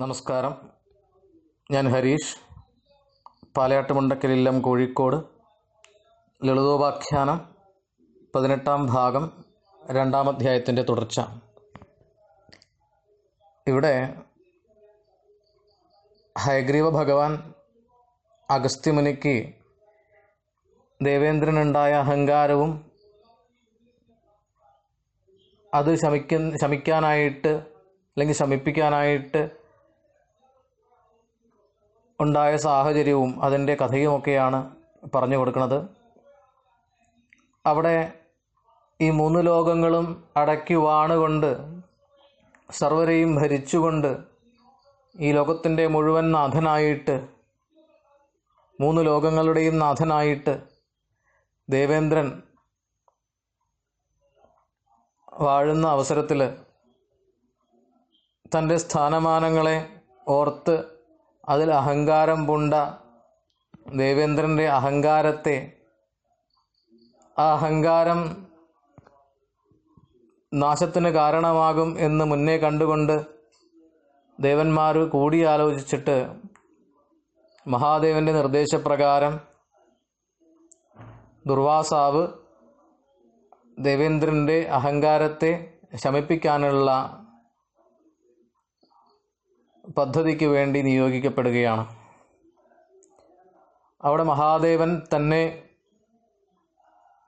നമസ്കാരം. ഞാൻ ഹരീഷ്. പാലയാട്ടുമുണ്ടക്കലില്ലം കോഴിക്കോട്. ലളിതോപാഖ്യാനം പതിനെട്ടാം ഭാഗം രണ്ടാം അധ്യായത്തിന്റെ തുടർച്ച. ഇവിടെ ഹയഗ്രീവ ഭഗവാൻ അഗസ്ത്യമുനിക്ക് ദേവേന്ദ്രനുണ്ടായ അഹങ്കാരവും അത് ശമിക്ക ശമിക്കാനായിട്ട് അല്ലെങ്കിൽ ശമിപ്പിക്കാനായിട്ട് ഉണ്ടായ സാഹചര്യവും അതിന്റെ കഥയുമൊക്കെയാണ് പറഞ്ഞു കൊടുക്കുന്നത്. അവിടെ ഈ മൂന്ന് ലോകങ്ങളും അടക്കി വാണുകൊണ്ട് സർവരെയും ഭരിച്ചുകൊണ്ട് ഈ ലോകത്തിന്റെ മുഴുവൻ നാഥനായിട്ട് മൂന്ന് ലോകങ്ങളുടെയും നാഥനായിട്ട് ദേവേന്ദ്രൻ വാഴുന്ന അവസരത്തിൽ തന്റെ സ്ഥാനമാനങ്ങളെ ഓർത്ത് അതിൽ അഹങ്കാരം പൂണ്ട ദേവേന്ദ്രന്റെ അഹങ്കാരത്തെ ആ അഹങ്കാരം നാശത്തിന് കാരണമാകും എന്ന് മുന്നേ കണ്ടുകൊണ്ട് ദേവന്മാർ കൂടിയാലോചിച്ചിട്ട് മഹാദേവന്റെ നിർദ്ദേശപ്രകാരം ദുർവാസാവ് ദേവേന്ദ്രന്റെ അഹങ്കാരത്തെ ശമിപ്പിക്കാനുള്ള പദ്ധതിക്ക് വേണ്ടി നിയോഗിക്കപ്പെടുകയാണ്. അവിടെ മഹാദേവൻ തന്നെ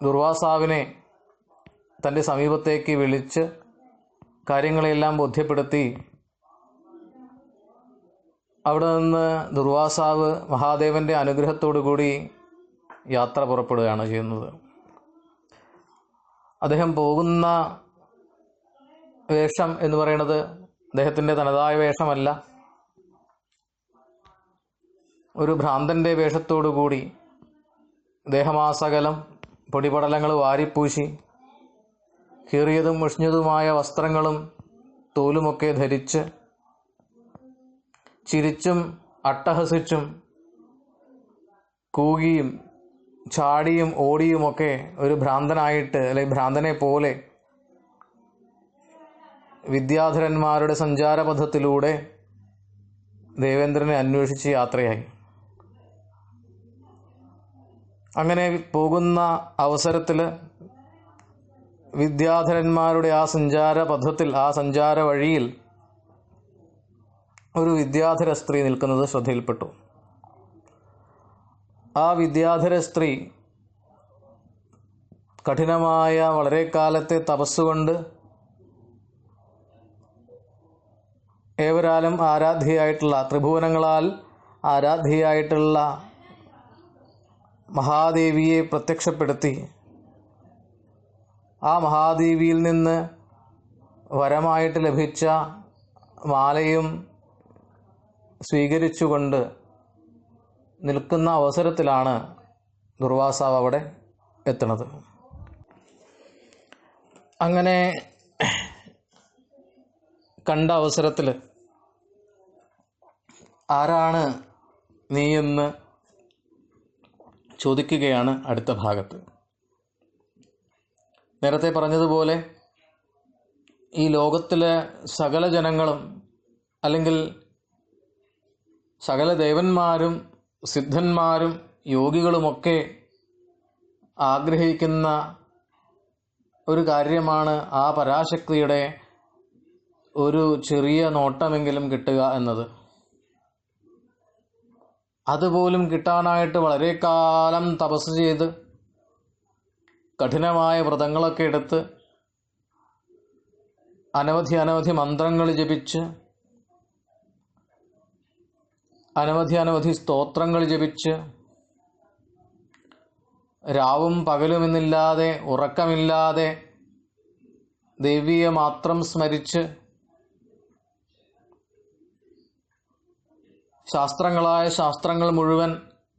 ദുർവാസാവിനെ തന്റെ സമീപത്തേക്ക് വിളിച്ച് കാര്യങ്ങളെല്ലാം ബോധ്യപ്പെടുത്തി. അവിടെ നിന്ന് ദുർവാസാവ് മഹാദേവന്റെ അനുഗ്രഹത്തോടു കൂടി യാത്ര പുറപ്പെടുകയാണ് ചെയ്യുന്നത്. അദ്ദേഹം പോകുന്ന വേഷം എന്ന് പറയുന്നത് അദ്ദേഹത്തിന്റെ തനതായ വേഷമല്ല. ഒരു ഭ്രാന്തന്റെ വേഷത്തോടു കൂടി ദേഹമാസകലം പൊടിപടലങ്ങൾ വാരിപ്പൂശി കീറിയതും മുഷിഞ്ഞതുമായ വസ്ത്രങ്ങളും തോലുമൊക്കെ ധരിച്ച് ചിരിച്ചും അട്ടഹസിച്ചും കൂകിയും ചാടിയും ഓടിയുമൊക്കെ ഒരു ഭ്രാന്തനായിട്ട് അല്ലെങ്കിൽ ഭ്രാന്തനെ പോലെ വിദ്യാധരന്മാരുടെ സഞ്ചാരപഥത്തിലൂടെ ദേവേന്ദ്രനെ അന്വേഷിച്ച് യാത്രയായി. അങ്ങനെ പോകുന്ന അവസരത്തിൽ വിദ്യാധരന്മാരുടെ ആ സഞ്ചാര പഥത്തിൽ ആ സഞ്ചാര വഴിയിൽ ഒരു വിദ്യാധര സ്ത്രീ നിൽക്കുന്നത് ശ്രദ്ധയിൽപ്പെട്ടു. ആ വിദ്യാധര സ്ത്രീ കഠിനമായ വളരെ കാലത്തെ തപസ്സുകൊണ്ട് ഏവരാലും ആരാധ്യയായിട്ടുള്ള ത്രിഭുവനങ്ങളാൽ ആരാധ്യയായിട്ടുള്ള മഹാദേവിയെ പ്രത്യക്ഷപ്പെടുത്തി ആ മഹാദേവിയിൽ നിന്ന് വരമായിട്ട് ലഭിച്ച മാലയും സ്വീകരിച്ചുകൊണ്ട് നിൽക്കുന്ന അവസരത്തിലാണ് ദുർവാസാവ് അവിടെ എത്തുന്നത്. അങ്ങനെ കണ്ട അവസരത്തിൽ ആരാണ് നീയെന്ന് ചോദിക്കുകയാണ് അടുത്ത ഭാഗത്ത്. നേരത്തെ പറഞ്ഞതുപോലെ ഈ ലോകത്തിലെ സകല ജനങ്ങളും അല്ലെങ്കിൽ സകല ദേവന്മാരും സിദ്ധന്മാരും യോഗികളുമൊക്കെ ആഗ്രഹിക്കുന്ന ഒരു കാര്യമാണ് ആ പരാശക്തിയുടെ ഒരു ചെറിയ നോട്ടമെങ്കിലും കിട്ടുക എന്നത്. അതുപോലും കിട്ടാനായിട്ട് വളരെ കാലം തപസ് ചെയ്ത് കഠിനമായ വ്രതങ്ങളൊക്കെ എടുത്ത് അനവധി അനവധി മന്ത്രങ്ങൾ ജപിച്ച് അനവധി അനവധി സ്തോത്രങ്ങൾ ജപിച്ച് രാവും പകലുമെന്നില്ലാതെ ഉറക്കമില്ലാതെ ദേവിയെ മാത്രം സ്മരിച്ച് ശാസ്ത്രങ്ങളായ ശാസ്ത്രങ്ങൾ മുഴുവൻ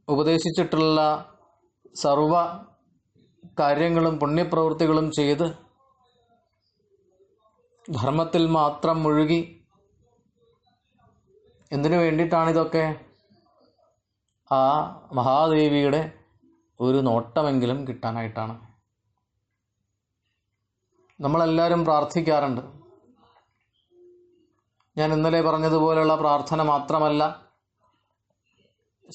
ഉപദേശിച്ചിട്ടുള്ള സർവ കാര്യങ്ങളും പുണ്യപ്രവൃത്തികളും ചെയ്ത് ധർമ്മത്തിൽ മാത്രം മുഴുകി എന്തിനു വേണ്ടിയിട്ടാണിതൊക്കെ? ആ മഹാദേവിയുടെ ഒരു നോട്ടമെങ്കിലും കിട്ടാനായിട്ടാണ്. നമ്മളെല്ലാവരും പ്രാർത്ഥിക്കാറുണ്ട്. ഞാൻ ഇന്നലെ പറഞ്ഞതുപോലെയുള്ള പ്രാർത്ഥന മാത്രമല്ല.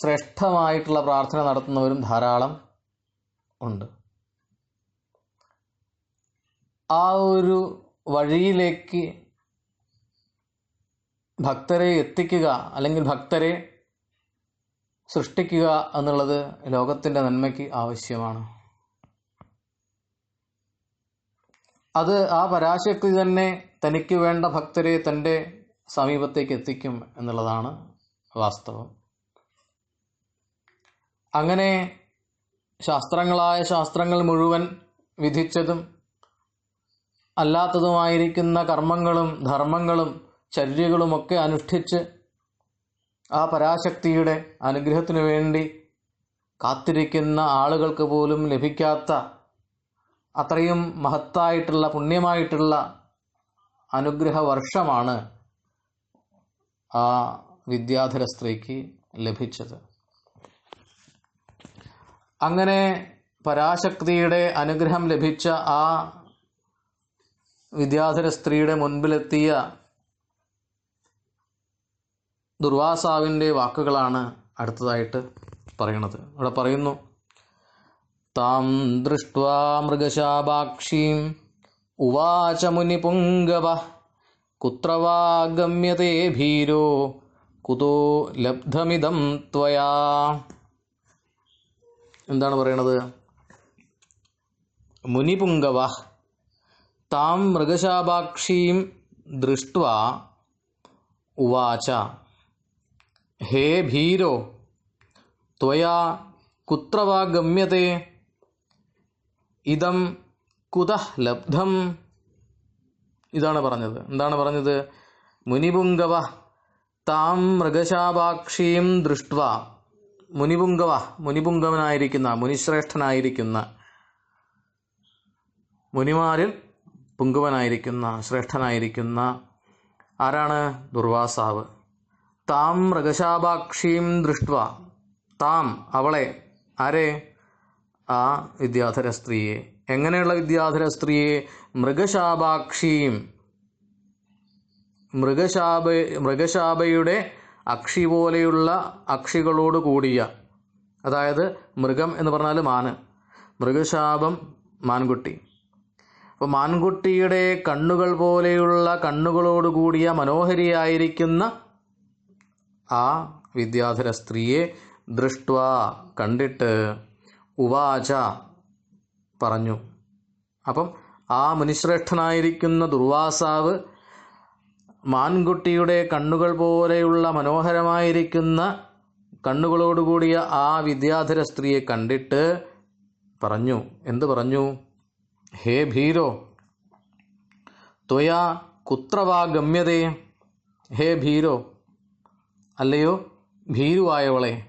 ശ്രേഷ്ഠമായിട്ടുള്ള പ്രാർത്ഥന നടത്തുന്നവരും ധാരാളം ഉണ്ട്. ആ ഒരു വഴിയിലേക്ക് ഭക്തരെ എത്തിക്കുക അല്ലെങ്കിൽ ഭക്തരെ സൃഷ്ടിക്കുക എന്നുള്ളത് ലോകത്തിന്റെ നന്മയ്ക്ക് ആവശ്യമാണ്. അത് ആ പരാശക്തി തന്നെ തനിക്ക് വേണ്ട ഭക്തരെ തന്റെ സമീപത്തേക്ക് എത്തിക്കും എന്നുള്ളതാണ് വാസ്തവം. അങ്ങനെ ശാസ്ത്രങ്ങളായ ശാസ്ത്രങ്ങൾ മുഴുവൻ വിധിച്ചതും അല്ലാത്തതുമായിരിക്കുന്ന കർമ്മങ്ങളും ധർമ്മങ്ങളും ചര്യകളുമൊക്കെ അനുഷ്ഠിച്ച് ആ പരാശക്തിയുടെ അനുഗ്രഹത്തിനു വേണ്ടി കാത്തിരിക്കുന്ന ആളുകൾക്ക് പോലും ലഭിക്കാത്ത അത്രയും മഹത്തായിട്ടുള്ള പുണ്യമായിട്ടുള്ള അനുഗ്രഹ വർഷമാണ് ആ വിദ്യാധര സ്ത്രീക്ക് ലഭിച്ചത്. അങ്ങനെ പരാശക്തിയുടെ അനുഗ്രഹം ലഭിച്ച ആ വിദ്യാധര സ്ത്രീയുടെ മുൻപിലെത്തിയ ദുർവാസാവിന്റെ വാക്കുകളാണ് അടുത്തതായിട്ട് പറയണത്. ഇവിടെ പറയുന്നു താം ദൃഷ്ട്വാ മൃഗശാപാക്ഷീം ഉവാച മുനിപുംഗവ കുത്ര വാ ഗമ്യത്തെ ഭീരോ കുതോ ലബ്ധമിതം ത്വയാ। എന്താണ് പറയണത്? മുനിപുങ്കവ താം മൃഗശാപാക്ഷീം ദൃഷ്ട ഉവാച. ഹേ ഭീരോ ത്വയാ കുത്ര വാ ഗമ്യത്തെ? ഇതം കുതഃ ലബ്ധം. ഇതാണ് പറഞ്ഞത്. എന്താണ് പറഞ്ഞത്? മുനിപുങ്കവ താം മൃഗശാപാക്ഷീം ദൃഷ്ട്വ. മുനിപുങ്കവ മുനിപുങ്കവനായിരിക്കുന്ന മുനിശ്രേഷ്ഠനായിരിക്കുന്ന മുനിമാരിൽ പുങ്കുവനായിരിക്കുന്ന ശ്രേഷ്ഠനായിരിക്കുന്ന ആരാണ്? ദുർവാസാവ്. താം മൃഗശാപാക്ഷീം ദൃഷ്ട്വ. താം അവളെ. ആരെ? ആ വിദ്യാധര സ്ത്രീയെ. എങ്ങനെയുള്ള വിദ്യാധര സ്ത്രീയെ? മൃഗശാപാക്ഷീം മൃഗശാപ മൃഗശാപയുടെ അക്ഷി പോലെയുള്ള അക്ഷികളോട് കൂടിയ അതായത് മൃഗം എന്ന് പറഞ്ഞാൽ മാന്. മൃഗശാപം മാൻകുട്ടി. അപ്പോൾ മാൻകുട്ടിയുടെ കണ്ണുകൾ പോലെയുള്ള കണ്ണുകളോട് കൂടിയ മനോഹരിയായിരിക്കുന്ന ആ വിദ്യാധര സ്ത്രീയെ ദൃഷ്ട്വ കണ്ടിട്ട് ഉവാച പറഞ്ഞു. അപ്പം ആ മുനിശ്രേഷ്ഠനായിരിക്കുന്ന ദുർവാസാവ് മാൻകുട്ടിയുടെ കണ്ണുകൾ പോലെയുള്ള മനോഹരമായിരിക്കുന്ന കണ്ണുകളോടുകൂടിയ ആ വിദ്യാധര സ്ത്രീയെ കണ്ടിട്ട് പറഞ്ഞു. എന്ത് പറഞ്ഞു? ഹേ ഭീരോ ത്വയാ കുത്രവാ ഗമ്യതേ ഹേ ഭീരോ അല്ലയോ? ഭീരുവായവളെ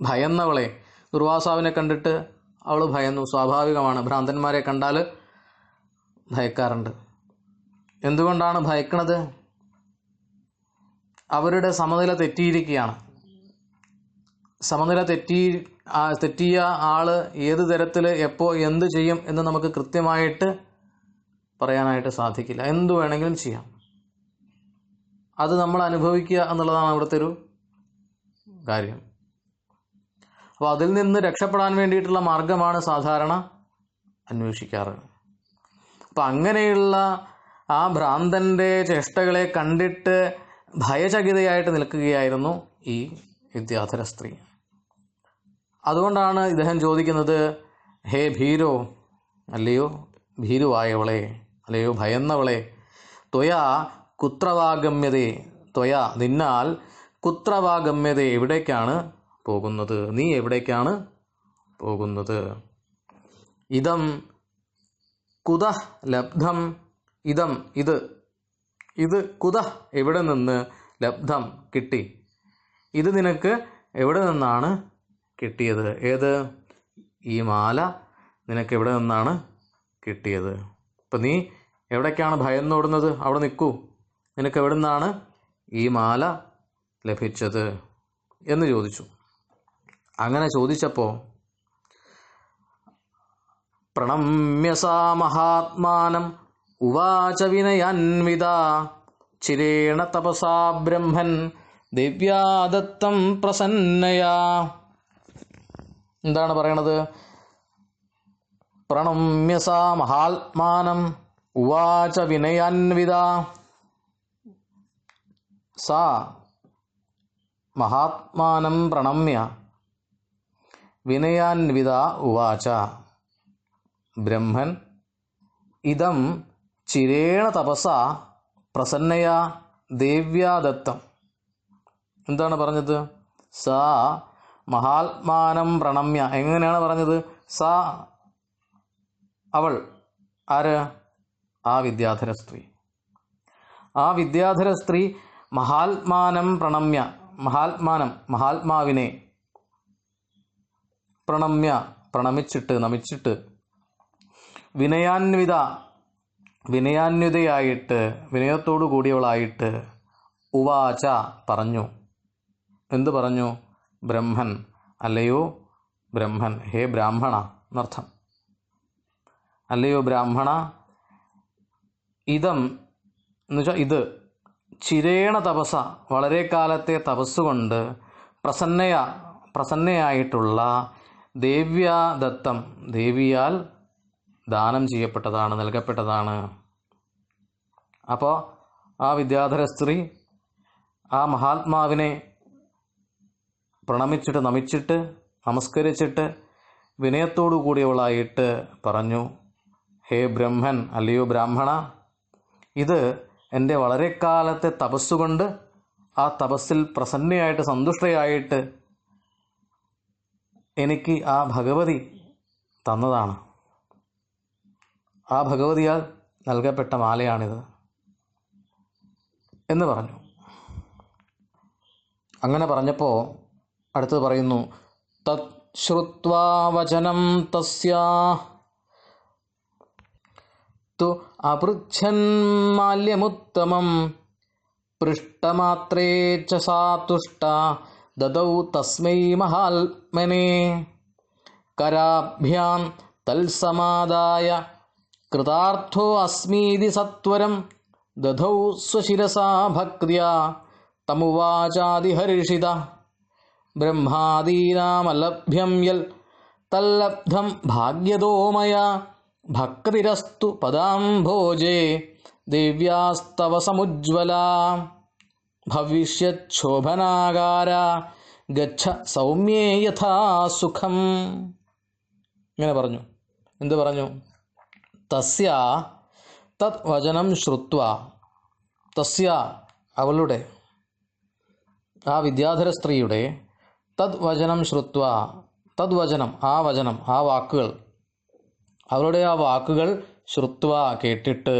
ഭയന്നവളെ. ദുർവാസാവിനെ കണ്ടിട്ട് അവൾ ഭയന്നു. സ്വാഭാവികമാണ്. ഭ്രാന്തന്മാരെ കണ്ടാൽ ഭയക്കാറുണ്ട്. എന്തുകൊണ്ടാണ് ഭയക്കുന്നത് അവരുടെ സമനില തെറ്റിയിരിക്കുകയാണ്. സമനില തെറ്റി തെറ്റിയ ആൾ ഏത് തരത്തിൽ എപ്പോൾ എന്ത് ചെയ്യും എന്ന് നമുക്ക് കൃത്യമായിട്ട് പറയാനായിട്ട് സാധിക്കില്ല. എന്തു വേണമെങ്കിലും ചെയ്യാം. അത് നമ്മൾ അനുഭവിക്കുക എന്നുള്ളതാണ് അവിടുത്തെ ഒരു കാര്യം. അപ്പോൾ അതിൽ നിന്ന് രക്ഷപ്പെടാൻ വേണ്ടിയിട്ടുള്ള മാർഗമാണ് സാധാരണ അന്വേഷിക്കാറ്. അപ്പം അങ്ങനെയുള്ള ആ ഭ്രാന്തന്റെ ചേഷ്ടകളെ കണ്ടിട്ട് ഭയചകിതയായിട്ട് നിൽക്കുകയായിരുന്നു ഈ വിദ്യാധര സ്ത്രീ. അതുകൊണ്ടാണ് ഇദ്ദേഹം ചോദിക്കുന്നത് ഹേ ഭീരോ അല്ലയോ ഭീരുവായവളെ അല്ലയോ ഭയന്നവളെ ത്വയാ കുത്രവാഗമ്യതേ ത്വയാ നിന്നാൽ കുത്രവാഗമ്യതേ എവിടേക്കാണ് പോകുന്നത്? നീ എവിടേക്കാണ് പോകുന്നത്? ഇതം കുത ലബ്ധം ഇതം ഇത്. ഇത് കുത എവിടെ നിന്ന് ലബ്ധം കിട്ടി? ഇത് നിനക്ക് എവിടെ നിന്നാണ് കിട്ടിയത്? ഏത്? ഈ മാല നിനക്ക് എവിടെ നിന്നാണ് കിട്ടിയത്? അപ്പം നീ എവിടേക്കാണ് ഭയന്നോടുന്നത് അവിടെ നിൽക്കൂ. നിനക്ക് എവിടെ നിന്നാണ് ഈ മാല ലഭിച്ചത്? എന്ന് ചോദിച്ചു. അങ്ങനെ ചോദിച്ചപ്പോൾ പ്രണമ്യസാ മഹാത്മാനം ഉവാച വിനയാൻവിത ചിരേണ തപസാ ബ്രഹ്മൻ. ദിവ്യാദത്തം പ്രസന്നയാ. എന്താണ് പറയണത്? പ്രണമ്യസ മഹാത്മാനം. ഉവാച വിനയാൻവിത സാ മഹാത്മാനം പ്രണമ്യ. വിനയാൻവിത ഉവാച. ബ്രഹ്മൻ. ഇതം ചിരേണ തപസ പ്രസന്നയ ദേവ്യാദത്തം എന്താണ് പറഞ്ഞത്? സ മഹാത്മാനം പ്രണമ്യ. എങ്ങനെയാണ് പറഞ്ഞത്? സ അവൾ ആര്? ആ വിദ്യാധര സ്ത്രീ. ആ വിദ്യാധര സ്ത്രീ മഹാത്മാനം പ്രണമ്യ. മഹാത്മാനം മഹാത്മാവിനെ പ്രണമ്യ പ്രണമിച്ചിട്ട് നമിച്ചിട്ട്. വിനയാന്വിത വിനയാന്വിതയായിട്ട് വിനയത്തോടു കൂടിയവളായിട്ട് ഉവാച പറഞ്ഞു. എന്തു പറഞ്ഞു? ബ്രഹ്മൻ. അല്ലയോ ബ്രഹ്മൻ. ഹേ ബ്രാഹ്മണ എന്നർത്ഥം. അല്ലയോ ബ്രാഹ്മണ ഇതം എന്നുവെച്ചാൽ ഇത്. ചിരേണ തപസ വളരെ കാലത്തെ തപസ്സുകൊണ്ട് പ്രസന്നയ പ്രസന്നയായിട്ടുള്ള ദേവ്യാദത്തം. ദേവിയാൽ ദാനം ചെയ്യപ്പെട്ടതാണ് നൽകപ്പെട്ടതാണ്. അപ്പോൾ ആ വിദ്യാധര സ്ത്രീ ആ മഹാത്മാവിനെ പ്രണമിച്ചിട്ട് നമിച്ചിട്ട് നമസ്കരിച്ചിട്ട് വിനയത്തോടു കൂടിയവളായിട്ട് പറഞ്ഞു ഹേ ബ്രഹ്മൻ അല്ലയോ ബ്രാഹ്മണ ഇത് എന്റെ വളരെ കാലത്തെ തപസ്സുകൊണ്ട് ആ തപസ്സിൽ പ്രസന്നയായിട്ട് സന്തുഷ്ടയായിട്ട് എനിക്ക് ആ ഭഗവതി തന്നതാണ്. ആ ഭഗവതിയാൽ നൽകപ്പെട്ട മാലയാണിത് എന്ന് പറഞ്ഞു. അങ്ങനെ പറഞ്ഞപ്പോൾ അടുത്തത് പറയുന്നു തത് ശ്രുത്വാ വചനം തസ്യാ തു അപൃച്ഛന്മാല്യമുത്തമം പൃഷ്ടമാത്രേ ച സാ തുഷ്ട ദദൗ തസ്മൈ മഹാത്മനെ കരാഭ്യാം തൽസമാദായ കൃതാർത്ഥോ അസ്മീതി സത്വരം ദധൗ സ്വശിരസാ ഭക്തിയ തമുവാചാതിഹർഷിത ബ്രഹ്മാദീനാമലഭ്യം യൽ തല്ലബ്ധം ഭാഗ്യതോ മയാ. ഭക്തിരസ്തു പദാംഭോജേ ദിവ്യാസ്തവ സമുജ്വല. ഭവിഷ്യോഭനാകാര ഗച്ഛ സൗമ്യേ യഥാ സുഖം. ഇങ്ങനെ പറഞ്ഞു. എന്ത് പറഞ്ഞു? തസ്യ തത് വചനം ശ്രുത്വ. തസ്യ അവളുടെ ആ വിദ്യാധര സ്ത്രീയുടെ തത് വചനം ശ്രുത്വ. തത് വചനം ആ വചനം ആ വാക്കുകൾ. അവളുടെ ആ വാക്കുകൾ ശ്രുത്വ കേട്ടിട്ട്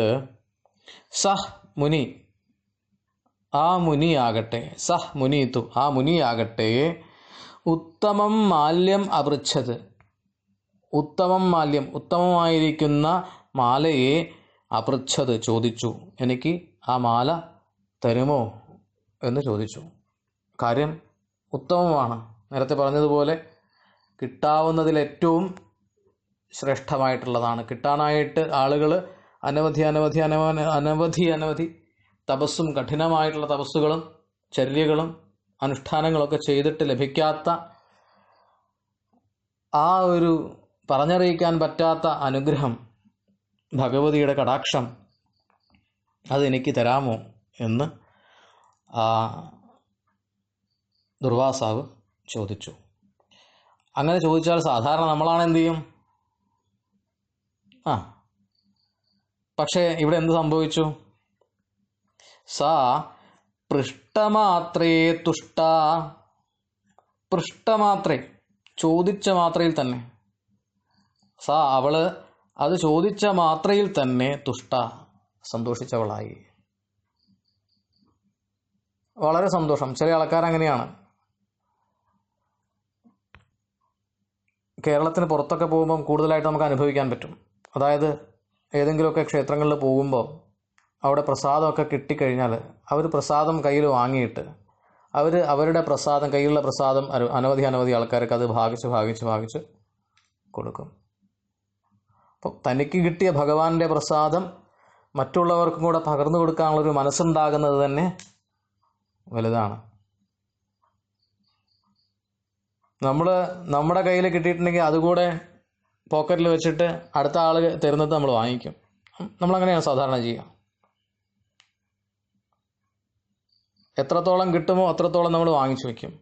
സഹ് മുനി ആ മുനിയാകട്ടെ സഹ് മുനീത്തു ആ മുനിയാകട്ടെ ഉത്തമം മാല്യം അപൃച്ഛത്. ഉത്തമം മാല്യം ഉത്തമമായിരിക്കുന്ന മാലയെ അപൃച്ഛത് ചോദിച്ചു. എനിക്ക് ആ മാല തരുമോ എന്ന് ചോദിച്ചു. കാര്യം ഉത്തമമാണ്. നേരത്തെ പറഞ്ഞതുപോലെ കിട്ടാവുന്നതിൽ ഏറ്റവും ശ്രേഷ്ഠമായിട്ടുള്ളതാണ്. കിട്ടാനായിട്ട് ആളുകൾ അനവധി അനവധി അനവധി അനവധി അനവധി തപസ്സും കഠിനമായിട്ടുള്ള തപസ്സുകളും ചര്യകളും അനുഷ്ഠാനങ്ങളൊക്കെ ചെയ്തിട്ട് ലഭിക്കാത്ത ആ ഒരു പറഞ്ഞറിയിക്കാൻ പറ്റാത്ത അനുഗ്രഹം ഭഗവതിയുടെ കടാക്ഷം അതെനിക്ക് തരാമോ എന്ന് ആ ദുർവാസാവ് ചോദിച്ചു. അങ്ങനെ ചോദിച്ചാൽ സാധാരണ നമ്മളാണ് എന്തു ചെയ്യും? ആ. പക്ഷേ ഇവിടെ എന്ത് സംഭവിച്ചു? സാ പൃഷ്ടമാത്രേ തുഷ്ട. പൃഷ്ടമാത്രേ ചോദിച്ച മാത്രയിൽ തന്നെ. സാ അവൾ അത് ചോദിച്ച മാത്രയിൽ തന്നെ തുഷ്ട സന്തോഷിച്ചവളായി. വളരെ സന്തോഷം. ചില ആൾക്കാർ അങ്ങനെയാണ്. കേരളത്തിന് പുറത്തൊക്കെ പോകുമ്പം കൂടുതലായിട്ട് നമുക്ക് അനുഭവിക്കാൻ പറ്റും. അതായത് ഏതെങ്കിലുമൊക്കെ ക്ഷേത്രങ്ങളിൽ പോകുമ്പോൾ അവിടെ പ്രസാദമൊക്കെ കിട്ടിക്കഴിഞ്ഞാൽ അവർ പ്രസാദം കയ്യിൽ വാങ്ങിയിട്ട് അവർ അവരുടെ പ്രസാദം കയ്യിലുള്ള പ്രസാദം അനവധി അനവധി ആൾക്കാർക്ക് അത് ഭാഗിച്ച് ഭാഗിച്ച് ഭാഗിച്ച് കൊടുക്കും. അപ്പോൾ തനിക്ക് കിട്ടിയ ഭഗവാന്റെ പ്രസാദം മറ്റുള്ളവർക്കും കൂടെ പകർന്നു കൊടുക്കാനുള്ളൊരു മനസ്സുണ്ടാകുന്നത് തന്നെ വലുതാണ്. നമ്മൾ നമ്മുടെ കയ്യിൽ കിട്ടിയിട്ടുണ്ടെങ്കിൽ അതുകൂടെ പോക്കറ്റിൽ വെച്ചിട്ട് അടുത്ത ആൾ തരുന്നത് നമ്മൾ വാങ്ങിക്കും. നമ്മളങ്ങനെയാണ് സാധാരണ ചെയ്യുക. എത്രത്തോളം കിട്ടുമോ അത്രത്തോളം നമ്മൾ വാങ്ങിച്ചു വയ്ക്കും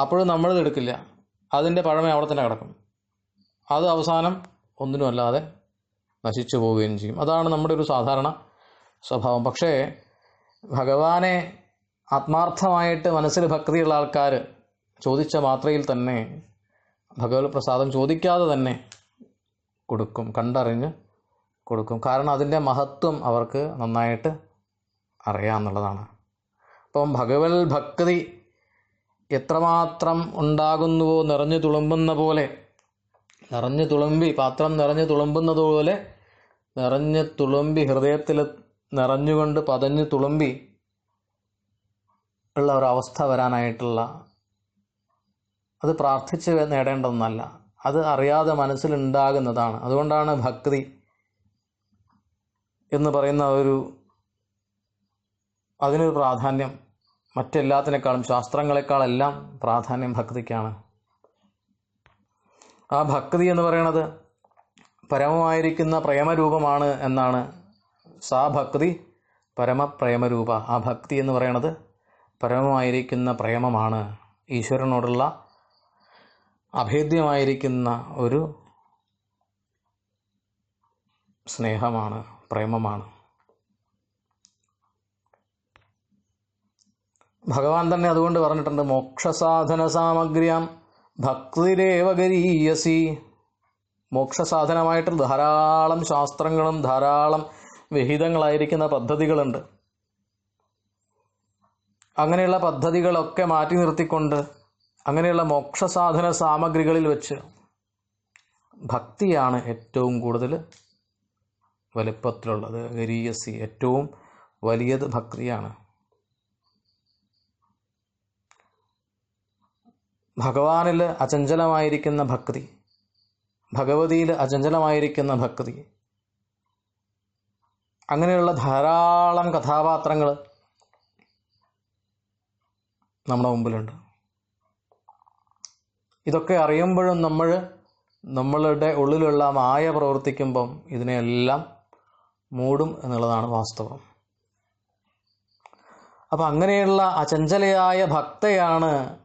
അപ്പോഴും നമ്മളിത് എടുക്കില്ല. അതിന്റെ പഴമ അവിടെ തന്നെ കിടക്കും. അത് അവസാനം ഒന്നിനും അല്ലാതെ നശിച്ചു പോവുകയും ചെയ്യും. അതാണ് നമ്മുടെ ഒരു സാധാരണ സ്വഭാവം. പക്ഷേ ഭഗവാനെ ആത്മാർത്ഥമായിട്ട് മനസ്സിൽ ഭക്തിയുള്ള ആൾക്കാർ ചോദിച്ച മാത്രയിൽ തന്നെ ഭഗവത് പ്രസാദം ചോദിക്കാതെ തന്നെ കൊടുക്കും കണ്ടറിഞ്ഞ് കൊടുക്കും. കാരണം അതിന്റെ മഹത്വം അവർക്ക് നന്നായിട്ട് അറിയാമെന്നുള്ളതാണ്. അപ്പം ഭഗവത് ഭക്തി എത്രമാത്രം ഉണ്ടാകുന്നുവോ നിറഞ്ഞു തുളുമ്പുന്ന പോലെ നിറഞ്ഞു തുളുമ്പി പാത്രം നിറഞ്ഞു തുളുമ്പുന്നത് പോലെ നിറഞ്ഞു തുളുമ്പി ഹൃദയത്തിൽ നിറഞ്ഞുകൊണ്ട് പതഞ്ഞു തുളുമ്പി ഉള്ള ഒരവസ്ഥ വരാനായിട്ടുള്ള അത് പ്രാർത്ഥിച്ച് നേടേണ്ടതൊന്നല്ല. അത് അറിയാതെ മനസ്സിലുണ്ടാകുന്നതാണ്. അതുകൊണ്ടാണ് ഭക്തി എന്ന് പറയുന്ന ഒരു അതിനൊരു പ്രാധാന്യം മറ്റെല്ലാത്തിനേക്കാളും ശാസ്ത്രങ്ങളെക്കാളെല്ലാം പ്രാധാന്യം ഭക്തിക്കാണ്. ആ ഭക്തി എന്ന് പറയുന്നത് പരമമായിരിക്കുന്ന പ്രേമരൂപമാണ് എന്നാണ്. സാ ഭക്തി പരമപ്രേമരൂപ. ആ ഭക്തി എന്ന് പറയണത് പരമമായിരിക്കുന്ന പ്രേമമാണ്. ഈശ്വരനോടുള്ള അഭേദ്യമായിരിക്കുന്ന ഒരു സ്നേഹമാണ് പ്രേമമാണ്. ഭഗവാൻ തന്നെ അതുകൊണ്ട് പറഞ്ഞിട്ടുണ്ട് മോക്ഷസാധന സാമഗ്രിയാം ഭക്തിരേവ ഗരീയസി മോക്ഷസാധനമായിട്ട് ധാരാളം ശാസ്ത്രങ്ങളും ധാരാളം വിഹിതങ്ങളായിരിക്കുന്ന പദ്ധതികളുണ്ട്. അങ്ങനെയുള്ള പദ്ധതികളൊക്കെ മാറ്റി നിർത്തിക്കൊണ്ട് അങ്ങനെയുള്ള മോക്ഷസാധന സാമഗ്രികളിൽ വെച്ച് ഭക്തിയാണ് ഏറ്റവും കൂടുതൽ വലിപ്പത്തിലുള്ളത്. ഗരീയസി ഏറ്റവും വലിയത് ഭക്തിയാണ്. ഭഗവാനിൽ അചഞ്ചലമായിരിക്കുന്ന ഭക്തി. ഭഗവതിയിൽ അചഞ്ചലമായിരിക്കുന്ന ഭക്തി. അങ്ങനെയുള്ള ധാരാളം കഥാപാത്രങ്ങൾ നമ്മുടെ മുമ്പിലുണ്ട്. ഇതൊക്കെ അറിയുമ്പോഴും നമ്മൾ നമ്മളുടെ ഉള്ളിലുള്ള മായ പ്രവർത്തിക്കുമ്പം ഇതിനെയെല്ലാം മൂടും എന്നുള്ളതാണ് വാസ്തവം. അപ്പം അങ്ങനെയുള്ള അചഞ്ചലയായ ഭക്തയാണ്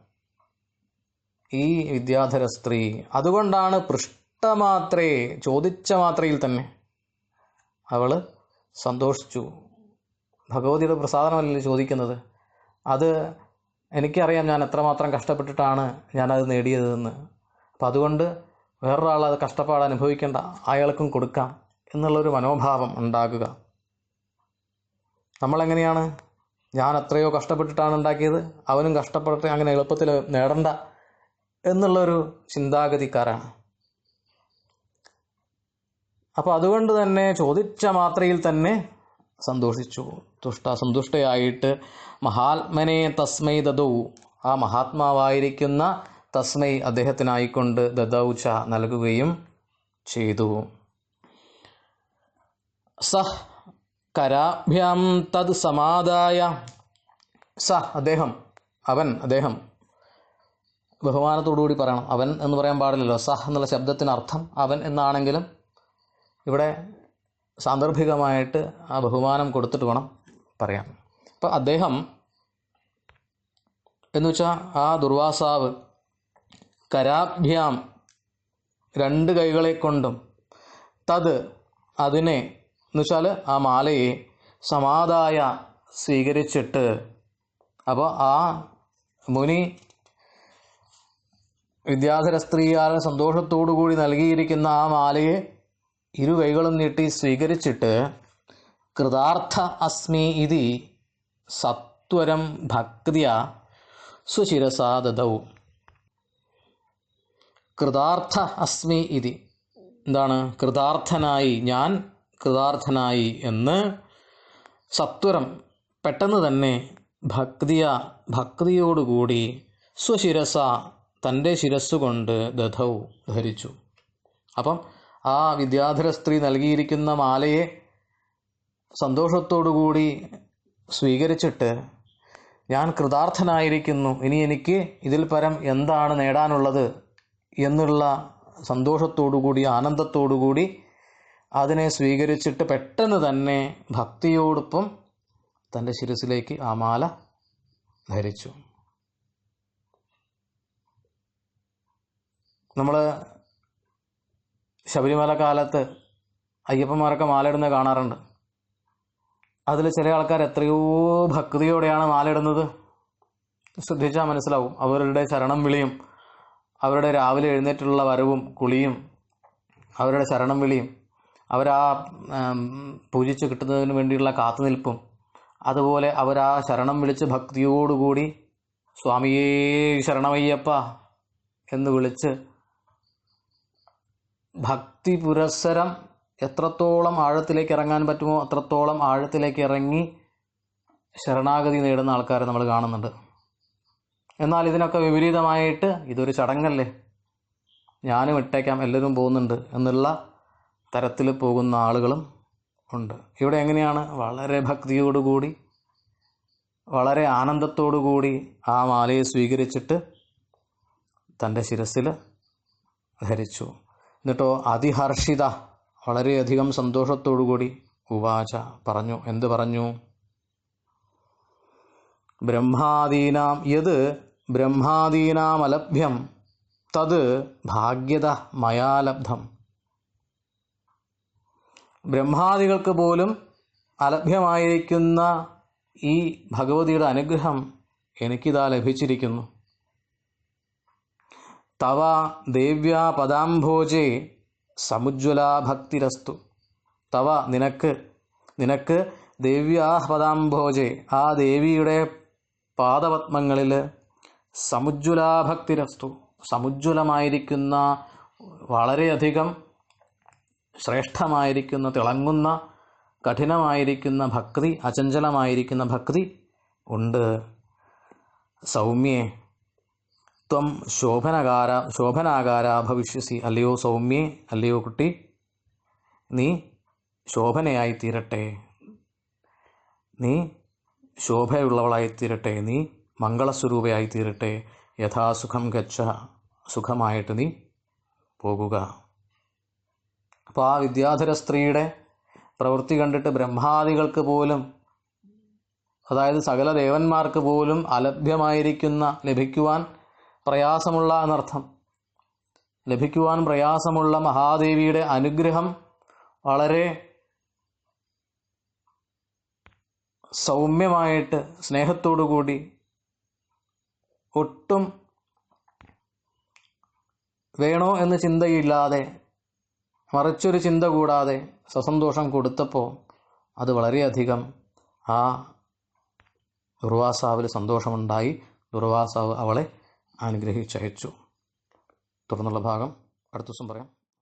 ഈ വിദ്യാധര സ്ത്രീ. അതുകൊണ്ടാണ് പൃഷ്ടമാത്രേ ചോദിച്ച മാത്രയിൽ തന്നെ അവൾ സന്തോഷിച്ചു. ഭഗവതിയുടെ പ്രസാദനമല്ലേ ചോദിക്കുന്നത്. അത് എനിക്കറിയാം ഞാൻ എത്രമാത്രം കഷ്ടപ്പെട്ടിട്ടാണ് ഞാനത് നേടിയതെന്ന്. അപ്പം അതുകൊണ്ട് വേറൊരാൾ അത് കഷ്ടപ്പാട് അനുഭവിക്കേണ്ട. അയാൾക്കും കൊടുക്കാം എന്നുള്ളൊരു മനോഭാവം ഉണ്ടാകുക. നമ്മളെങ്ങനെയാണ്? ഞാൻ എത്രയോ കഷ്ടപ്പെട്ടിട്ടാണ് ഉണ്ടാക്കിയത്. അവനും കഷ്ടപ്പെട്ട് അങ്ങനെ എളുപ്പത്തിൽ നേടണ്ട എന്നുള്ളൊരു ചിന്താഗതിക്കാരാണ്. അപ്പോൾ അതുകൊണ്ട് തന്നെ ചോദിച്ച മാത്രയിൽ തന്നെ സന്തോഷിച്ചു. തുഷ്ട സന്തുഷ്ടയായിട്ട് മഹാത്മനെ തസ്മൈ ദദൗ. ആ മഹാത്മാവായിരിക്കുന്ന തസ്മൈ അദ്ദേഹത്തിനായിക്കൊണ്ട് ദദൗച്ച നൽകുകയും ചെയ്തു. സഹ് കരാഭ്യാം തത് സമാദായ. സ അദ്ദേഹം അവൻ അദ്ദേഹം. ബഹുമാനത്തോടുകൂടി പറയണം. അവൻ എന്ന് പറയാൻ പാടില്ലല്ലോ. സഹ എന്നുള്ള ശബ്ദത്തിന് അർത്ഥം അവൻ എന്നാണെങ്കിലും ഇവിടെ സാന്ദർഭികമായിട്ട് ആ ബഹുമാനം കൊടുത്തിട്ട് വേണം പറയാം അപ്പം അദ്ദേഹം എന്ന് വെച്ചാൽ ആ ദുർവാസാവ് കരാഭ്യാം രണ്ട് കൈകളെ കൊണ്ടും തത് അതിനെ എന്ന് വെച്ചാൽ ആ മാലയെ സമാധായ സ്വീകരിച്ചിട്ട് അപ്പോൾ ആ മുനി വിദ്യാധര സ്ത്രീയാൽ സന്തോഷത്തോടു കൂടി നൽകിയിരിക്കുന്ന ആ മാലയെ ഇരു കൈകളും നീട്ടി സ്വീകരിച്ചിട്ട് കൃതാർത്ഥ അസ്മി ഇതി സത്വരം ഭക്തിയ സുശിരസാ ദദൗ. കൃതാർത്ഥ അസ്മി ഇതി. എന്താണ്? കൃതാർത്ഥനായി ഞാൻ കൃതാർത്ഥനായി എന്ന് സത്വരം പെട്ടെന്ന് തന്നെ ഭക്തിയ ഭക്തിയോടുകൂടി സ്വശിരസ തന്റെ ശിരസ്സുകൊണ്ട് ദധൗ ധരിച്ചു. അപ്പം ആ വിദ്യാധര സ്ത്രീ നൽകിയിരിക്കുന്ന മാലയെ സന്തോഷത്തോടുകൂടി സ്വീകരിച്ചിട്ട് ഞാൻ കൃതാർത്ഥനായിരിക്കുന്നു. ഇനി എനിക്ക് ഇതിൽ പരം എന്താണ് നേടാനുള്ളത് എന്നുള്ള സന്തോഷത്തോടുകൂടി ആനന്ദത്തോടുകൂടി അതിനെ സ്വീകരിച്ചിട്ട് പെട്ടെന്ന് തന്നെ ഭക്തിയോടൊപ്പം തന്റെ ശിരസിലേക്ക് ആ മാല ധരിച്ചു. നമ്മൾ ശബരിമല കാലത്ത് അയ്യപ്പന്മാരൊക്കെ മാലയിടുന്നത് കാണാറുണ്ട്. അതിൽ ചില ആൾക്കാർ എത്രയോ ഭക്തിയോടെയാണ് മാലയിടുന്നത്. ശ്രദ്ധിച്ചാൽ മനസ്സിലാവും. അവരുടെ ശരണം വിളിയും അവരുടെ രാവിലെ എഴുന്നേറ്റുള്ള വരവും കുളിയും അവരുടെ ശരണം വിളിയും അവരാ പൂജിച്ച് കിട്ടുന്നതിന് വേണ്ടിയുള്ള കാത്തുനിൽപ്പും അതുപോലെ അവരാ ശരണം വിളിച്ച് ഭക്തിയോടുകൂടി സ്വാമിയേ ശരണമയ്യപ്പ എന്ന് വിളിച്ച് ഭക്തി പുരസ്സരം എത്രത്തോളം ആഴത്തിലേക്ക് ഇറങ്ങാൻ പറ്റുമോ അത്രത്തോളം ആഴത്തിലേക്ക് ഇറങ്ങി ശരണാഗതി നേടുന്ന ആൾക്കാരെ നമ്മൾ കാണുന്നുണ്ട്. എന്നാൽ ഇതിനൊക്കെ വിപരീതമായിട്ട് ഇതൊരു ചടങ്ങല്ലേ? ഞാനും ഇട്ടേക്കാം എല്ലാവരും പോകുന്നുണ്ട് എന്നുള്ള തരത്തിൽ പോകുന്ന ആളുകളും ഉണ്ട്. ഇവിടെ എങ്ങനെയാണ്? വളരെ ഭക്തിയോടുകൂടി വളരെ ആനന്ദത്തോടുകൂടി ആ മാലയെ സ്വീകരിച്ചിട്ട് തന്റെ ശിരസിൽ ധരിച്ചു എന്നിട്ടോ അതിഹർഷിത വളരെയധികം സന്തോഷത്തോടുകൂടി ഉവാച പറഞ്ഞു. എന്ത് പറഞ്ഞു? ബ്രഹ്മാദീനാം യത് ബ്രഹ്മാദീനാമലഭ്യം തത് ഭാഗ്യത മയാലബ്ധം. ബ്രഹ്മാദികൾക്ക് പോലും അലഭ്യമായിരിക്കുന്ന ഈ ഭഗവതിയുടെ അനുഗ്രഹം എനിക്കിതാ ലഭിച്ചിരിക്കുന്നു. തവ ദേവ്യാ പദാംഭോജേ സമുജ്വലാ ഭക്തിരസ്തു. തവ നിനക്ക് നിനക്ക് ദേവ്യാ പദാംഭോജേ. ആ ദേവിയുടെ പാദപത്മങ്ങളിൽ സമുജ്വലാ ഭക്തിരസ്തു. സമുജ്വലമായിരിക്കുന്ന വളരെയധികം ശ്രേഷ്ഠമായിരിക്കുന്ന തിളങ്ങുന്ന കഠിനമായിരിക്കുന്ന ഭക്തി അചഞ്ചലമായിരിക്കുന്ന ഭക്തി ഉണ്ട്. സൗമ്യേ ത്വം ശോഭനകാര ശോഭനാകാര ഭവിഷ്യസി. അല്ലയോ സൗമ്യേ അല്ലയോ കുട്ടി നീ ശോഭനയായി തീരട്ടെ. നീ ശോഭയുള്ളവളായി തീരട്ടെ. നീ മംഗളസ്വരൂപയായി തീരട്ടെ. യഥാസുഖം ഗച്ഛ സുഖമായിട്ട് നീ പോകുക. അപ്പോൾ ആ വിദ്യാധര സ്ത്രീയുടെ പ്രവൃത്തി കണ്ടിട്ട് ബ്രഹ്മാദികൾക്ക് പോലും അതായത് സകല ദേവന്മാർക്ക് പോലും അലഭ്യമായിരിക്കുന്ന ലഭിക്കുവാൻ പ്രയാസമുള്ള എന്നർത്ഥം. ലഭിക്കുവാൻ പ്രയാസമുള്ള മഹാദേവിയുടെ അനുഗ്രഹം വളരെ സൗമ്യമായിട്ട് സ്നേഹത്തോടു കൂടി ഒട്ടും വേണോ എന്ന് ചിന്തയില്ലാതെ മറിച്ചൊരു ചിന്ത കൂടാതെ സസന്തോഷം കൊടുത്തപ്പോൾ അത് വളരെയധികം ആ ദുർവാസാവിൽ സന്തോഷമുണ്ടായി. ദുർവാസാവ് അവളെ അനുഗ്രഹിച്ചയച്ചു. തുടർന്നുള്ള ഭാഗം അടുത്ത ദിവസം പറയാം.